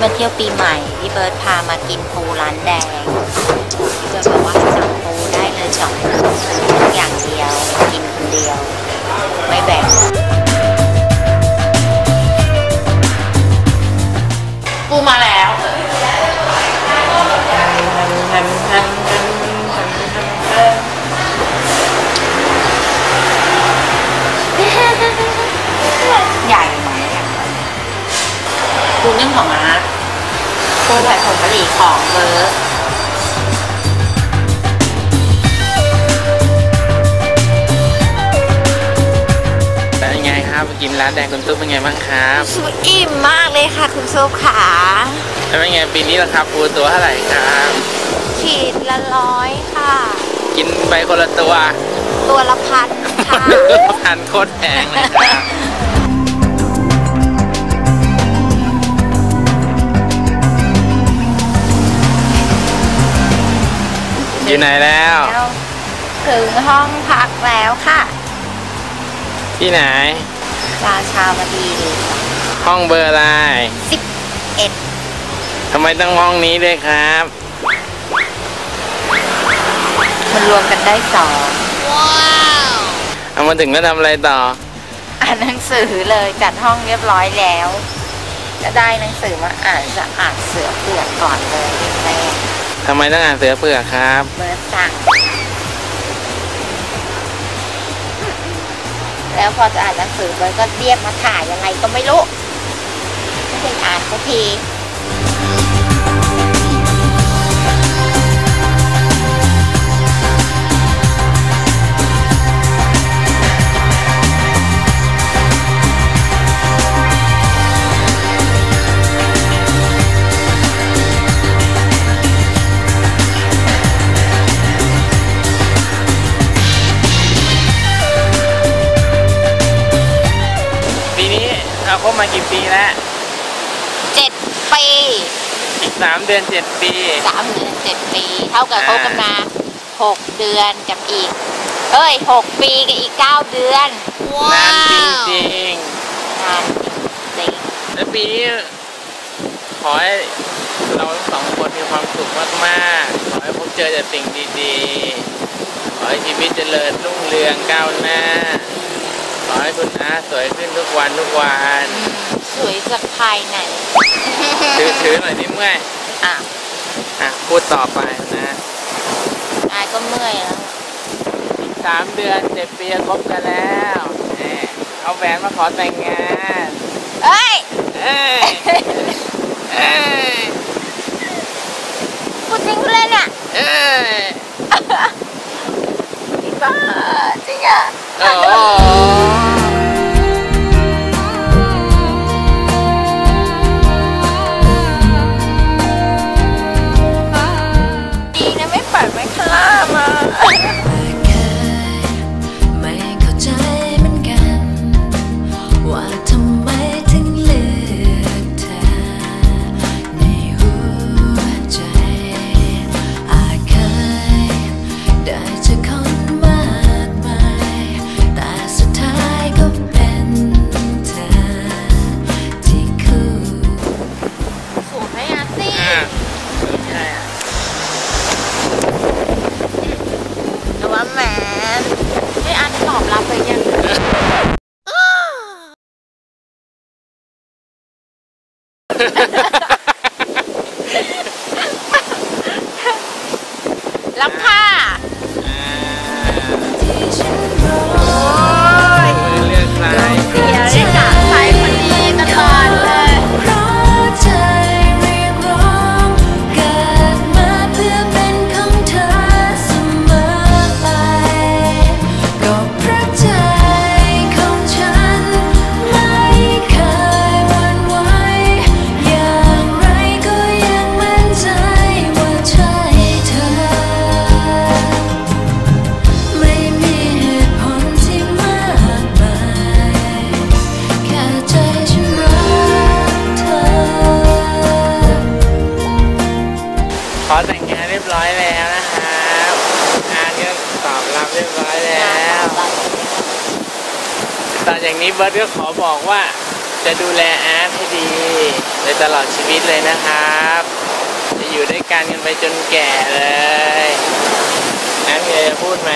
มาเที่ยวปีใหม่พี่เบิร์ดพามากินปูร้านแดงพี่เบิร์ดบอกว่าสั่งปูได้เลยสองทุกอย่างเดียวกินคนเดียว ไม่แบ่งปูมาแล้วใหญ่ไหมปูนึ่งของอาร์ต ปูผัดผงกะหรี่ของเบิร์ดแล้วยังไงครับกินร้านแดงคุณตุ๊กเป็นไงบ้างครับสุอิ่มมากเลยค่ะคุณโซขาแล้วเป็นไงปีนี้ราคาปูตัวเท่าไหร่ครับ ขีดละร้อยค่ะ กินไปคนละตัว ตัวละพันค่ะ พันโคตรแพงเลยครับ อยู่ไหนแล้ว แล้วถึงห้องพักแล้วค่ะที่ไหน ราชาวดีห้องเบอร์อะไรสิบเอ็ดทำไมต้องห้องนี้ด้วยครับ มันรวมกันได้สองเอามาถึงแล้วทำอะไรต่อ อ่านหนังสือเลยจัดห้องเรียบร้อยแล้วจะได้หนังสือมาอ่านจะอ่านเสือเปลือกก่อนเลยแม่ ทำไมต้องอ่านเสือเผือกครับ เบอร์สั่ง แล้วพอจะอ่านหนังสือเบอร์ก็เรียกมาถ่ายยังไงก็ไม่รู้ ไม่ได้อ่านสักที มากี่ปีแล้วเจ็ดปีอีกสามเดือนเจ็ดปีสามเดือนเจ็ดปี เท่ากับอ่าคบกันมาหกเดือนกับอีก เอ้ยหกปีกับอีกเก้าเดือนนานจริงนานจริงๆแล้วปีนี้ขอให้เราทั้งสองคนมีความสุขมากๆขอให้พบเจอแต่สิ่งดีๆขอให้ชีวิตเจริญรุ่งเรืองก้าวหน้า ขอให้คุณอาสวยขึ้นทุกวันทุกวันอืมสวยจากภายในถือถือหน่อยนี่เมื่อยอะอะพูดต่อไปนะอายก็เมื่อยแล้วอีกสามเดือนเจ็ดปีจะคบกันแล้วแหมเอาแหวนมาขอแต่งงานเอ้ยเอ้ยเอ้ยพูดจริงพูดเล่นอะเอ้ยบ้าจริงอะโตอนอย่างนี้เบิร์ดก็ขอบอกว่าจะดูแลอาร์ตให้ดีในตลอดชีวิตเลยนะครับ จะอยู่ด้วยกันกันไปจนแก่เลยอาร์ตมีอะไรจะพูดไหม